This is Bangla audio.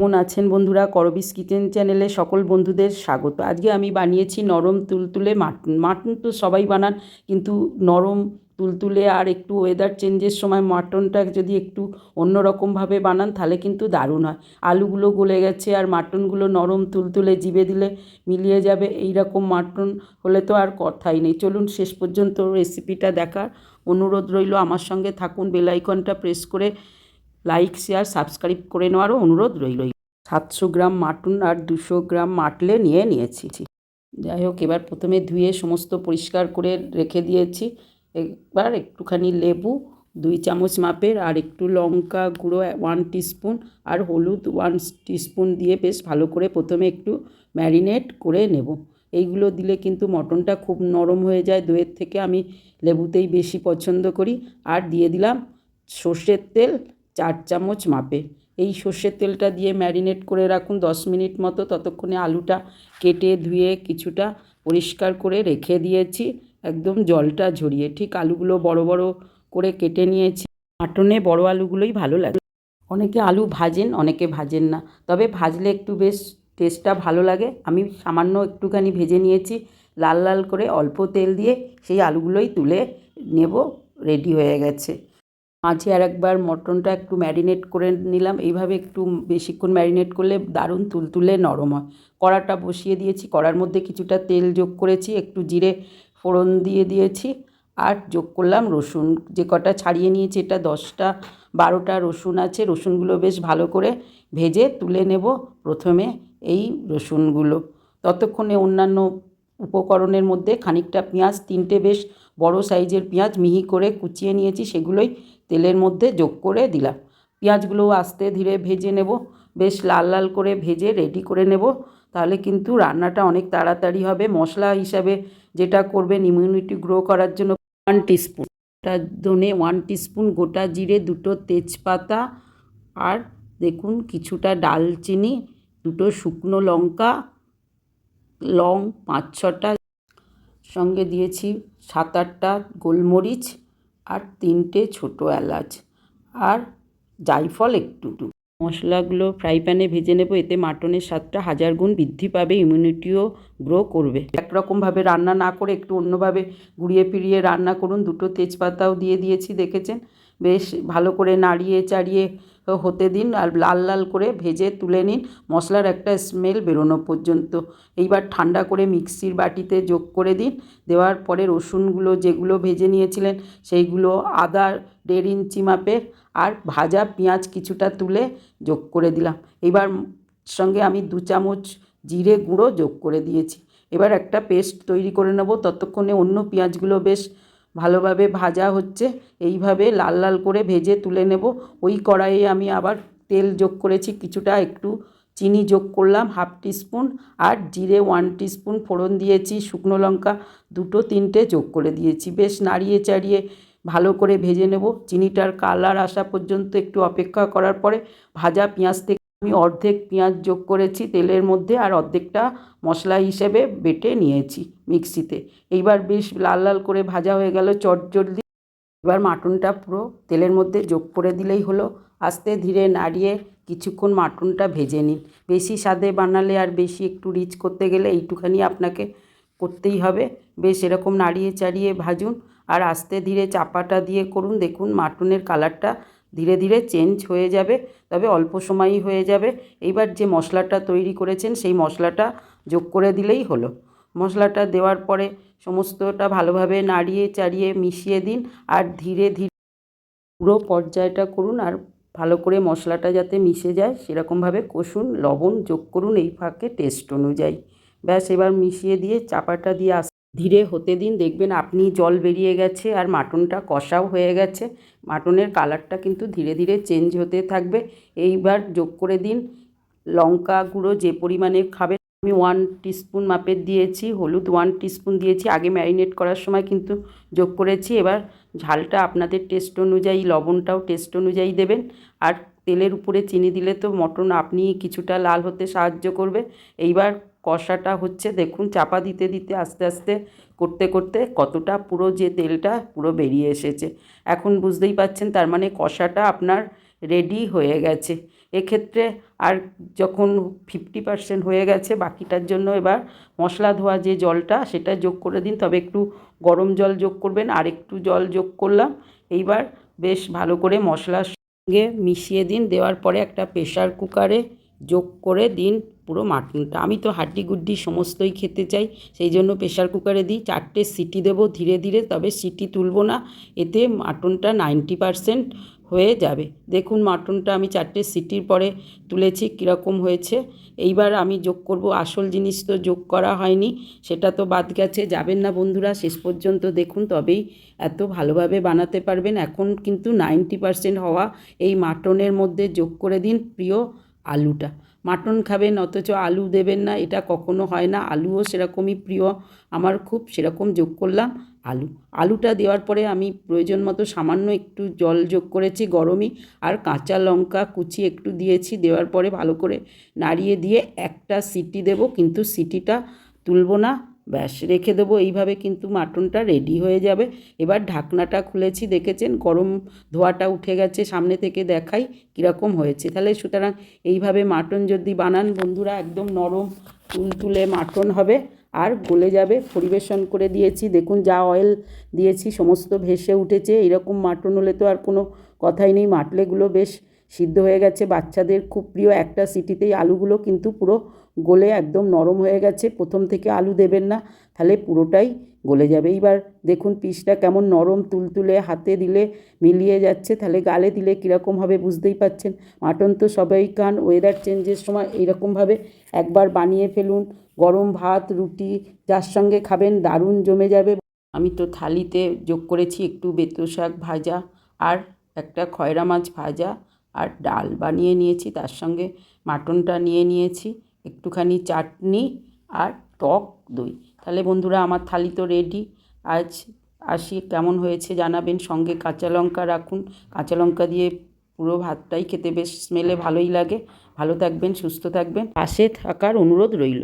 কেমন আছেন বন্ধুরা? করবিস কিচেন চ্যানেলে সকল বন্ধুদের স্বাগত। আজকে আমি বানিয়েছি নরম তুলতুলে মাটন। মাটন তো সবাই বানান, কিন্তু নরম তুলতুলে আর একটু ওয়েদার চেঞ্জের সময় মাটনটা যদি একটু অন্যরকমভাবে বানান, তাহলে কিন্তু দারুণ হয়। আলুগুলো গলে গেছে আর মাটনগুলো নরম তুলতুলে জিভে দিলে মিলিয়ে যাবে। এই রকম মাটন হলে তো আর কথাই নেই। চলুন শেষ পর্যন্ত রেসিপিটা দেখার অনুরোধ রইল। আমার সঙ্গে থাকুন বেলাইকনটা প্রেস করে লাইক, শেয়ার, সাবস্ক্রাইব করে নেওয়ারও অনুরোধ রইল। সাতশো গ্রাম মাটন আর দুশো গ্রাম মাটলে নিয়ে নিয়েছি। যাই হোক, এবার প্রথমে ধুয়ে সমস্ত পরিষ্কার করে রেখে দিয়েছি। এবার একটুখানি লেবু, দুই চামচ মাপের আর একটু লঙ্কা গুঁড়ো ওয়ান টিস্পুন আর হলুদ ওয়ান টিস্পুন দিয়ে বেশ ভালো করে প্রথমে একটু ম্যারিনেট করে নেব। এইগুলো দিলে কিন্তু মটনটা খুব নরম হয়ে যায়। দইয়ের থেকে আমি লেবুতেই বেশি পছন্দ করি। আর দিয়ে দিলাম সর্ষের তেল চার চামচ মাপে। এই সর্ষের তেলটা দিয়ে ম্যারিনেট করে রাখুন দশ মিনিট মতো। ততক্ষণে আলুটা কেটে ধুয়ে কিছুটা পরিষ্কার করে রেখে দিয়েছি। একদম জলটা ঝরিয়ে। ঠিক আলুগুলো বড় বড় করে কেটে নিয়েছি। মাটনে বড় আলুগুলোই ভালো লাগে। অনেকে আলু ভাজেন, অনেকে ভাজেন না। তবে ভাজলে একটু বেশ টেস্টটা ভালো লাগে। আমি সামান্য একটুখানি ভেজে নিয়েছি। লাল লাল করে অল্প তেল দিয়ে সেই আলুগুলোই তুলে নেব। রেডি হয়ে গেছে। মাঝে আর একবার মটনটা একটু ম্যারিনেট করে নিলাম। এইভাবে একটু বেশিক্ষণ ম্যারিনেট করলে দারুণ তুলতুলে নরম হয়। কড়াটা বসিয়ে দিয়েছি। কড়ার মধ্যে কিছুটা তেল যোগ করেছি, একটু জিরে ফোড়ন দিয়ে দিয়েছি আর যোগ করলাম রসুন। যে কটা ছাড়িয়ে নিয়েছি এটা দশটা, বারোটা রসুন আছে, রসুনগুলো বেশ ভালো করে ভেজে তুলে নেব প্রথমে এই রসুনগুলো। ততক্ষণে অন্যান্য উপকরণের মধ্যে খানিকটা পেঁয়াজ, তিনটে বেশ বড় সাইজের পেঁয়াজ মিহি করে কুচিয়ে নিয়েছি। সেগুলোই তেলের মধ্যে যোগ করে দিলাম। পেঁয়াজগুলো আস্তে ধীরে ভেজে নেব। বেশ লাল লাল করে ভেজে রেডি করে নেব। তাহলে কিন্তু রান্নাটা অনেক তাড়াতাড়ি হবে। মশলা হিসাবে যেটা করবেন ইমিউনিটি গ্রো করার জন্য ওয়ান টিস্পুন ধনে ওয়ান টিস্পুন গোটা জিরে, দুটো তেজপাতা আর দেখুন কিছুটা ডালচিনি, দুটো শুকনো লঙ্কা, লং পাঁচ ছটা, সঙ্গে দিয়েছি সাত আটটা গোলমরিচ। আর তিনটে ছোটো এলাচ আর জায়ফল একটু। মশলাগুলো ফ্রাই প্যানে ভেজে নেব, এতে মাটনের স্বাদটা হাজার গুণ বৃদ্ধি পাবে ইমিউনিটিও গ্রো করবে। একরকমভাবে রান্না না করে একটু অন্যভাবে ঘুরিয়ে ফিরিয়ে রান্না করুন। দুটো তেজপাতাও দিয়ে দিয়েছি, দেখেছেন? বেশ ভালো করে নাড়িয়ে চাড়িয়ে হতে দিন আর লাল লাল করে ভেজে তুলে নিন। মশলার একটা স্মেল বেরোনো পর্যন্ত। এইবার ঠান্ডা করে মিক্সির বাটিতে যোগ করে দিন। দেওয়ার পরে রসুনগুলো যেগুলো ভেজে নিয়েছিলেন, সেইগুলো আদা দেড় ইঞ্চি মাপের আর ভাজা পেঁয়াজ কিছুটা তুলে যোগ করে দিলাম। এবার সঙ্গে আমি দু চামচ জিরে গুঁড়ো যোগ করে দিয়েছি। এবার একটা পেস্ট তৈরি করে নেব। ততক্ষণে অন্য পেঁয়াজগুলো বেশ ভালোভাবে ভাজা হচ্ছে, এইভাবে লাল লাল করে ভেজে তুলে নেব। ওই কড়াইয়ে আমি আবার তেল যোগ করেছি, কিছুটা একটু চিনি যোগ করলাম, হাফ টিস্পুন আর জিরে ওয়ান টিস্পুন ফোড়ন দিয়েছি, শুকনো লঙ্কা দুটো তিনটে যোগ করে দিয়েছি। বেশ নাড়িয়ে চাড়িয়ে ভালো করে ভেজে নেব। চিনিটার কালার আসা পর্যন্ত একটু অপেক্ষা করার পরে ভাজা পেঁয়াজ থেকে আমি অর্ধেক পেঁয়াজ যোগ করেছি তেলের মধ্যে আর অর্ধেকটা মশলা হিসেবে বেটে নিয়েছি মিক্সিতে। এইবার বেশ লাল লাল করে ভাজা হয়ে গেল, চটজলদি। এবার মাটনটা পুরো তেলের মধ্যে যোগ করে দিলেই হলো। আস্তে ধীরে নাড়িয়ে কিছুক্ষণ মাটনটা ভেজে নিন। বেশি স্বাদে বানালে আর বেশি একটু রিচ করতে গেলে এইটুখানি আপনাকে করতেই হবে। বেশ এরকম নাড়িয়ে চাড়িয়ে ভাজুন আর আস্তে ধীরে চাপাটা দিয়ে করুন। দেখুন মাটনের কালারটা ধীরে ধীরে চেঞ্জ হয়ে যাবে, তবে অল্প সময়ই হয়ে যাবে। এইবার যে মশলাটা তৈরি করেছেন, সেই মশলাটা যোগ করে দিলেই হলো। মশলাটা দেওয়ার পরে সমস্তটা ভালোভাবে নাড়িয়ে চাড়িয়ে মিশিয়ে দিন আর ধীরে ধীরে পুরো পর্যায়টা করুন আর ভালো করে মশলাটা যাতে মিশে যায়, সেরকমভাবে কষুন, লবণ যোগ করুন এই ফাঁকে টেস্ট অনুযায়ী। ব্যাস, এবার মিশিয়ে দিয়ে চাপাটা দিয়ে আস ধীরে হতে দিন দেখবেন আপনি জল বেরিয়ে গেছে আর মাটনটা কষাও হয়ে গেছে। মাটনের কালারটা কিন্তু ধীরে ধীরে চেঞ্জ হতে থাকবে। এইবার যোগ করে দিন লঙ্কা গুঁড়ো যে পরিমাণে খাবেন। আমি ওয়ান টিস্পুন মাপের দিয়েছি, হলুদ ওয়ান টিস্পুন দিয়েছি। আগে ম্যারিনেট করার সময় কিন্তু যোগ করেছি। এবার ঝালটা আপনাদের টেস্ট অনুযায়ী, লবণটাও টেস্ট অনুযায়ী দেবেন। আর তেলের উপরে চিনি দিলে তো মটন আপনি কিছুটা লাল হতে সাহায্য করবে। এইবার কষাটা হচ্ছে দেখুন, চাপা দিতে দিতে আস্তে আস্তে করতে করতে কতটা পুরো যে তেলটা পুরো বেরিয়ে এসেছে। এখন বুঝতেই পাচ্ছেন তার মানে কষাটা আপনার রেডি হয়ে গেছে। এক্ষেত্রে আর যখন ফিফটি পার্সেন্ট হয়ে গেছে, বাকিটার জন্য এবার মশলা ধোয়া যে জলটা সেটা যোগ করে দিন। তবে একটু গরম জল যোগ করবেন, আর একটু জল যোগ করলাম। এইবার বেশ ভালো করে মশলার সঙ্গে মিশিয়ে দিন। দেওয়ার পরে একটা প্রেশার কুকারে যোগ করে দিন পুরো মাটনটা। আমি তো হাড্ডি গুড্ডি সমস্তই খেতে চাই, সেই জন্য প্রেশার কুকারে দিই। চারটে সিটি দেবো ধীরে ধীরে, তবে সিটি তুলব না। এতে মাটনটা নাইনটি পারসেন্ট হয়ে যাবে। দেখুন মাটনটা আমি চারটে সিটির পরে তুলেছি, কীরকম হয়েছে। এইবার আমি যোগ করব। আসল জিনিস তো যোগ করা হয়নি, সেটা তো বাদ গেছে। যাবেন না বন্ধুরা, শেষ পর্যন্ত দেখুন, তবেই এত ভালোভাবে বানাতে পারবেন। এখন কিন্তু নাইনটি পারসেন্ট হওয়া এই মাটনের মধ্যে যোগ করে দিন। প্রিয় আলুটা। মাটন খাবেন, অথচ আলু দেবেন না, এটা কখনো হয় না। আলুও সেরকমই প্রিয়। আমার খুব সেরকম যোগ করলাম আলু। আলুটা দেওয়ার পরে আমি প্রয়োজন মতো সামান্য একটু জল যোগ করেছি গরমই, আর কাঁচা লঙ্কা কুচি একটু দিয়েছি। দেওয়ার পরে ভালো করে নাড়িয়ে দিয়ে একটা সিটি দেব, কিন্তু সিটিটা তুলব না। ব্যাস, রেখে দেবো। এইভাবে কিন্তু মাটনটা রেডি হয়ে যাবে। এবার ঢাকনাটা খুলেছি, দেখেছেন? গরম ধোয়াটা উঠে গেছে, সামনে থেকে দেখাই কীরকম হয়েছে। তাহলে সুতরাং এইভাবে মাটন যদি বানান, বন্ধুরা, একদম নরম তুলতুলে মাটন হবে। আর গলে যাবে, পরিবেশন করে দিয়েছি। দেখুন, যা অয়েল দিয়েছি, সমস্ত ভেসে উঠেছে। এরকম মাটন হলে তো আর কোনো কথাই নেই। মাটলেগুলো বেশ সিদ্ধ হয়ে গেছে। বাচ্চাদের খুব প্রিয় একটা সিটিতেই আলুগুলো কিন্তু পুরো গলে একদম নরম হয়ে গেছে, প্রথম থেকে আলু দেবেন না, তাহলে পুরোটাই গলে যাবে। এইবার দেখুন পিসটা কেমন নরম, তুলতুলে হাতে দিলে মিলিয়ে যাচ্ছে, তাহলে গালে দিলে কীরকম হবে বুঝতেই পাচ্ছেন? মাটন তো সবাই খান ওয়েদার চেঞ্জের সময় এইরকমভাবে একবার বানিয়ে ফেলুন, গরম ভাত, রুটি, যার সঙ্গে খাবেন, দারুণ জমে যাবে। আমি তো থালিতে যোগ করেছি একটু বেতো শাক ভাজা আর একটা খয়রা মাছ ভাজা আর ডাল বানিয়ে নিয়েছি, তার সঙ্গে মাটনটা নিয়ে নিয়েছি। একটুখানি চাটনি আর টক দই। তাহলে বন্ধুরা, আমার থালি তো রেডি আজ আসি, কেমন হয়েছে জানাবেন। সঙ্গে কাঁচা লঙ্কা রাখুন। কাঁচা লঙ্কা দিয়ে পুরো ভাতটাই খেতে বেশ স্মেলে ভালোই লাগে। ভালো থাকবেন, সুস্থ থাকবেন। পাশে থাকার অনুরোধ রইল।